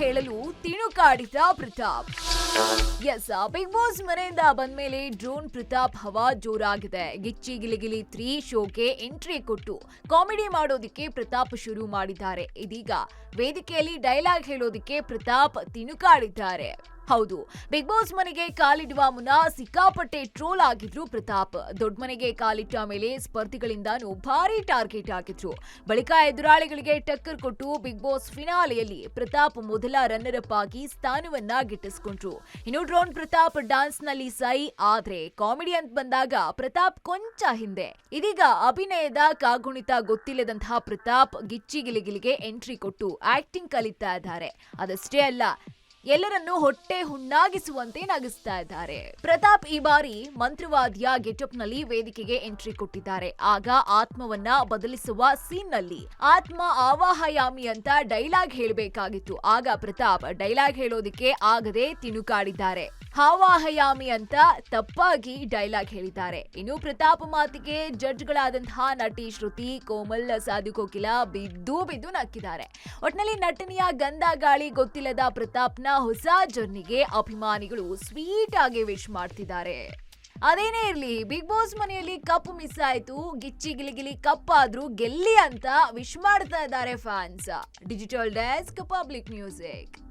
ತಿಣುಕಾಡಿದ Pratap. S big boss ಮನೆಯಿಂದ ಬಂದ್ಮೇಲೆ drone Pratap ಹವಾ ಜೋರಾಗಿದೆ. ಗಿಚ್ಚಿ ಗಿಲಿಗಿಲಿ ತ್ರೀ ಶೋಗೆ ಎಂಟ್ರಿ ಕೊಟ್ಟು ಕಾಮಿಡಿ ಮಾಡೋದಿಕ್ಕೆ ಪ್ರತಾಪ್ ಶುರು ಮಾಡಿದ್ದಾರೆ. ಇದೀಗ ವೇದಿಕೆಯಲ್ಲಿ ಡೈಲಾಗ್ ಹೇಳೋದಿಕ್ಕೆ ಪ್ರತಾಪ್ ತಿಣುಕಾಡಿದ್ದಾರೆ. ಹೌದು. ಬಿಗ್ ಬಾಸ್ ಮನೆಗೆ ಕಾಲಿಡುವ ಮುನ್ನ ಸಿಕ್ಕಾಪಟ್ಟೆ ಟ್ರೋಲ್ ಆಗಿದ್ರು ಪ್ರತಾಪ್. ದೊಡ್ಡ ಮನೆಗೆ ಕಾಲಿಟ್ಟ ಮೇಲೆ ಸ್ಪರ್ಧಿಗಳಿಂದಾನು ಭಾರಿ ಟಾರ್ಗೆಟ್ ಆಗಿದ್ರು ಬಳಿಕ ಎದುರಾಳಿಗಳಿಗೆ ಟಕ್ಕರ್ ಕೊಟ್ಟು ಬಿಗ್ ಬಾಸ್ ಫಿನಾಲೆಯಲ್ಲಿ ಪ್ರತಾಪ್ ಮೊದಲ ರನ್ನರ್ ಅಪ್ ಆಗಿ ಸ್ಥಾನವನ್ನ ಗಿಟ್ಟಿಸ್ಕೊಂಡ್ರು. ಇನ್ನು ಡ್ರೋನ್ ಪ್ರತಾಪ್ ಡಾನ್ಸ್ನಲ್ಲಿ ಸೈ, ಆದ್ರೆ ಕಾಮಿಡಿ ಅಂತ ಬಂದಾಗ ಪ್ರತಾಪ್ ಕೊಂಚ ಹಿಂದೆ. ಇದೀಗ ಅಭಿನಯದ ಕಾಗುಣಿತ ಗೊತ್ತಿಲ್ಲದಂತಹ ಪ್ರತಾಪ್ ಗಿಚ್ಚಿಗಿಲಿಗಿಲಿಗೆ ಎಂಟ್ರಿ ಕೊಟ್ಟು ಆಕ್ಟಿಂಗ್ ಕಲಿತಾ ಇದ್ದಾರೆ. ಅದಷ್ಟೇ ಅಲ್ಲ ಎಲ್ಲರನ್ನೂ ಹೊಟ್ಟೆ ಹುಣ್ಣಾಗಿಸುವಂತೆ ನಗಿಸ್ತಾ ಇದ್ದಾರೆ. ಪ್ರತಾಪ್ ಈ ಬಾರಿ ಮಂತ್ರವಾದಿಯ ಗೆಟಪ್ನಲ್ಲಿ ವೇದಿಕೆಗೆ ಎಂಟ್ರಿ ಕೊಟ್ಟಿದ್ದಾರೆ. ಆಗ ಆತ್ಮವನ್ನ ಬದಲಿಸುವ ಸೀನ್ನಲ್ಲಿ ಆತ್ಮ ಆವಾಹಯಾಮಿ ಅಂತ ಡೈಲಾಗ್ ಹೇಳಬೇಕಾಗಿತ್ತು. ಆಗ ಪ್ರತಾಪ್ ಡೈಲಾಗ್ ಹೇಳೋದಿಕ್ಕೆ ಆಗದೆ ತಿಣುಕಾಡಿದ್ದಾರೆ. ಹಾವಾಹಯಾಮಿ ಅಂತ ತಪ್ಪಾಗಿ ಡೈಲಾಗ್ ಹೇಳಿದ್ದಾರೆ. ಇನ್ನು ಪ್ರತಾಪ್ ಮಾತಿಗೆ ಜಡ್ಜ್ಗಳಾದಂತಹ ನಟಿ ಶ್ರುತಿ, ಕೋಮಲ್, ಸಾಧು ಕೋಕಿಲ ಬಿದ್ದು ಬಿದ್ದು ನಕ್ಕಿದ್ದಾರೆ. ಒಟ್ನಲ್ಲಿ ನಟನೆಯ ಗಂಧ ಗಾಳಿ ಗೊತ್ತಿಲ್ಲದ ಪ್ರತಾಪ್ನ ಹೊಸ ಜರ್ನಿಗೆ ಅಭಿಮಾನಿಗಳು ಸ್ವೀಟ್ ಆಗಿ ವಿಶ್ ಮಾಡ್ತಿದ್ದಾರೆ. ಅದೇನೇ ಇರಲಿ, ಬಿಗ್ ಬಾಸ್ ಮನೆಯಲ್ಲಿ ಕಪ್ ಮಿಸ್ ಆಯ್ತು, ಗಿಚ್ಚಿ ಗಿಲಿಗಿಲಿ ಕಪ್ ಆದ್ರೂ ಗೆಲ್ಲಿ ಅಂತ ವಿಶ್ ಮಾಡ್ತಾ ಇದ್ದಾರೆ fans. Digital desk, public music.